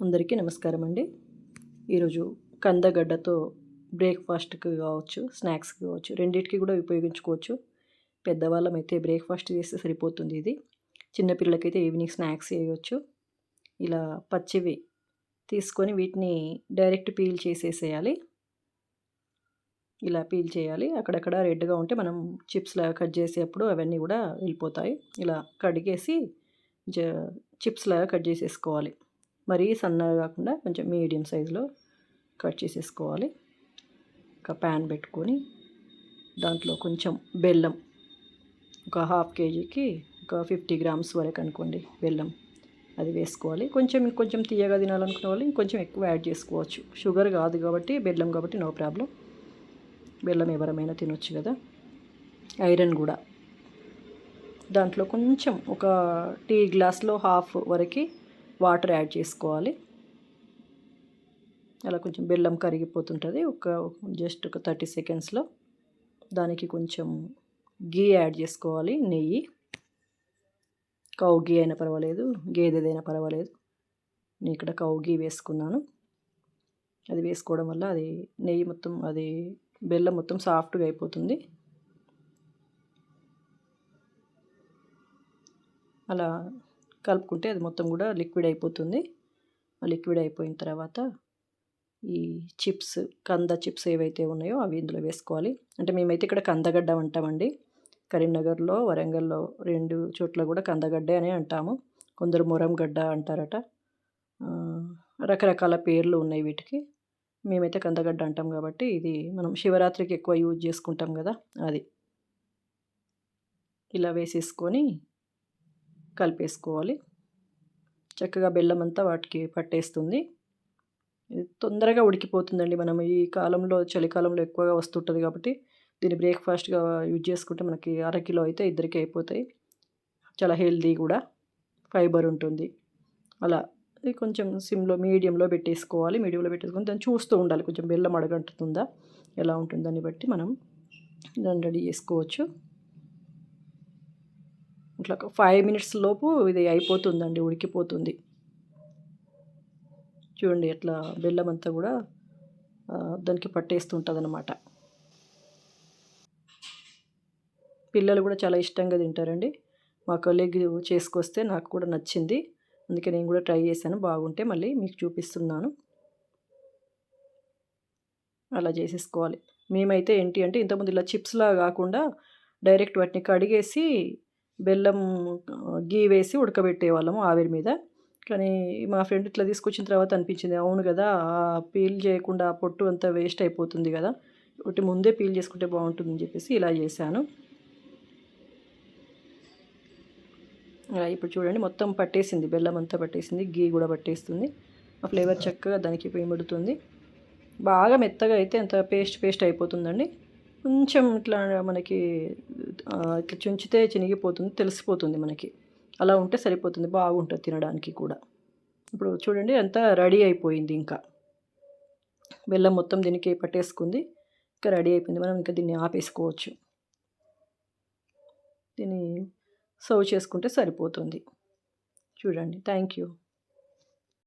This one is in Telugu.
అందరికీ నమస్కారం అండి ఈరోజు కందగడ్డతో బ్రేక్ఫాస్ట్కి కావచ్చు స్నాక్స్కి కావచ్చు రెండింటికి కూడా ఉపయోగించుకోవచ్చు. పెద్దవాళ్ళం అయితే బ్రేక్ఫాస్ట్ చేస్తే సరిపోతుంది ఇది. చిన్నపిల్లలకైతే ఈవినింగ్ స్నాక్స్ చేయవచ్చు ఇలా పచ్చివి తీసుకొని వీటిని డైరెక్ట్ పీల్ చేసేసేయాలి. ఇలా పీల్ చేయాలి. అక్కడక్కడ రెడ్గా ఉంటే మనం చిప్స్లా కట్ చేసేటప్పుడు అవన్నీ కూడా వెళ్ళిపోతాయి. ఇలా కడిగేసి జ చిప్స్ లాగా కట్ చేసేసుకోవాలి. మరీ సన్నగా కాకుండా కొంచెం మీడియం సైజులో కట్ చేసేసుకోవాలి. ఒక ప్యాన్ పెట్టుకొని దాంట్లో కొంచెం బెల్లం ఒక హాఫ్ కేజీకి ఒక ఫిఫ్టీ గ్రామ్స్ వరకు అనుకోండి బెల్లం అది వేసుకోవాలి. కొంచెం ఇంకొంచెం తీయగా తినాలనుకునే వాళ్ళు ఇంకొంచెం ఎక్కువ యాడ్ చేసుకోవచ్చు. షుగర్ కాదు కాబట్టి బెల్లం కాబట్టి నో ప్రాబ్లం. బెల్లం ఎవరమైనా తినొచ్చు కదా. ఐరన్ కూడా. దాంట్లో కొంచెం ఒక టీ గ్లాస్లో హాఫ్ వరకు వాటర్ యాడ్ చేసుకోవాలి. అలా కొంచెం బెల్లం కరిగిపోతుంటుంది. ఒక జస్ట్ ఒక థర్టీ సెకండ్స్లో దానికి కొంచెం గీ యాడ్ చేసుకోవాలి. నెయ్యి. కౌ గీ అయినా పర్వాలేదు. గేదెదైనా పర్వాలేదు. నేను ఇక్కడ కౌ గీ వేసుకున్నాను. అది వేసుకోవడం వల్ల అది నెయ్యి మొత్తం అది బెల్లం మొత్తం సాఫ్ట్గా అయిపోతుంది. అలా కలుపుకుంటే అది మొత్తం కూడా లిక్విడ్ అయిపోతుంది. లిక్విడ్ అయిపోయిన తర్వాత ఈ చిప్స్ కంద చిప్స్ ఏవైతే ఉన్నాయో అవి ఇందులో వేసుకోవాలి. అంటే మేమైతే ఇక్కడ కందగడ్డ అంటామండి కరీంనగర్లో వరంగల్లో రెండు చోట్ల కూడా కందగడ్డే అనే అంటాము. కొందరు మొరంగడ్డ అంటారట. రకరకాల పేర్లు ఉన్నాయి వీటికి. మేమైతే కందగడ్డ అంటాం కాబట్టి ఇది మనం శివరాత్రికి ఎక్కువ యూజ్ చేసుకుంటాం కదా అది. ఇలా వేసేసుకొని కలిపేసుకోవాలి. చక్కగా బెల్లం అంతా వాటికి పట్టేస్తుంది. ఇది తొందరగా ఉడికిపోతుందండి. మనం ఈ కాలంలో చలికాలంలో ఎక్కువగా వస్తుంటుంది కాబట్టి దీన్ని బ్రేక్ఫాస్ట్గా యూజ్ చేసుకుంటే మనకి అరకిలో అయితే ఇద్దరికి అయిపోతాయి. చాలా హెల్దీ కూడా. ఫైబర్ ఉంటుంది. అలా ఇది కొంచెం సిమ్లో మీడియంలో పెట్టేసుకోవాలి. మీడియంలో పెట్టేసుకొని దాన్ని చూస్తూ ఉండాలి. కొంచెం బెల్లం అడగంటుతుందా? ఎలా ఉంటుందని బట్టి మనం దాన్ని రెడీ చేసుకోవచ్చు. ఇట్లా ఒక ఫైవ్ మినిట్స్ లోపు ఇది అయిపోతుందండి ఉడికిపోతుంది. చూడండి ఎట్లా బెల్లం అంతా కూడా దానికి పట్టేస్తుంటుంది అనమాట పిల్లలు కూడా చాలా ఇష్టంగా తింటారండి. మా కొలీగ్ చేసుకొస్తే నాకు కూడా నచ్చింది. అందుకే నేను కూడా ట్రై చేశాను. బాగుంటే మళ్ళీ మీకు చూపిస్తున్నాను. అలా చేసేసుకోవాలి. మేమైతే ఏంటి అంటే ఇంతకుముందు ఇలా చిప్స్లా కాకుండా డైరెక్ట్ వాటిని కడిగేసి బెల్లం గీ వేసి ఉడకబెట్టేవాళ్ళము ఆవిరి మీద. కానీ మా ఫ్రెండ్ ఇట్లా తీసుకొచ్చిన తర్వాత అనిపించింది అవును కదా పీల్ చేయకుండా పొట్టు అంతా వేస్ట్ అయిపోతుంది కదా ఒకటి ముందే పీల్ చేసుకుంటే బాగుంటుందని చెప్పేసి ఇలా చేశాను. ఇప్పుడు చూడండి మొత్తం పట్టేసింది బెల్లం అంతా పట్టేసింది గీ కూడా పట్టేస్తుంది. ఆ ఫ్లేవర్ చక్కగా దానికి పెడుతుంది బాగా మెత్తగా అయితే అంత పేస్ట్ పేస్ట్ అయిపోతుందండి. కొంచెం ఇట్లా మనకి ఇట్లా చుంచితే చినిగిపోతుంది తెలిసిపోతుంది మనకి. అలా ఉంటే సరిపోతుంది బాగుంటుంది తినడానికి కూడా. ఇప్పుడు చూడండి అంతా రెడీ అయిపోయింది ఇంకా. బెల్లం మొత్తం దీనికి పట్టేసుకుంది ఇంకా రెడీ అయిపోయింది. మనం ఇంకా దీన్ని ఆపేసుకోవచ్చు. దీన్ని సర్వ్ చేసుకుంటే సరిపోతుంది. చూడండి థ్యాంక్ యూ.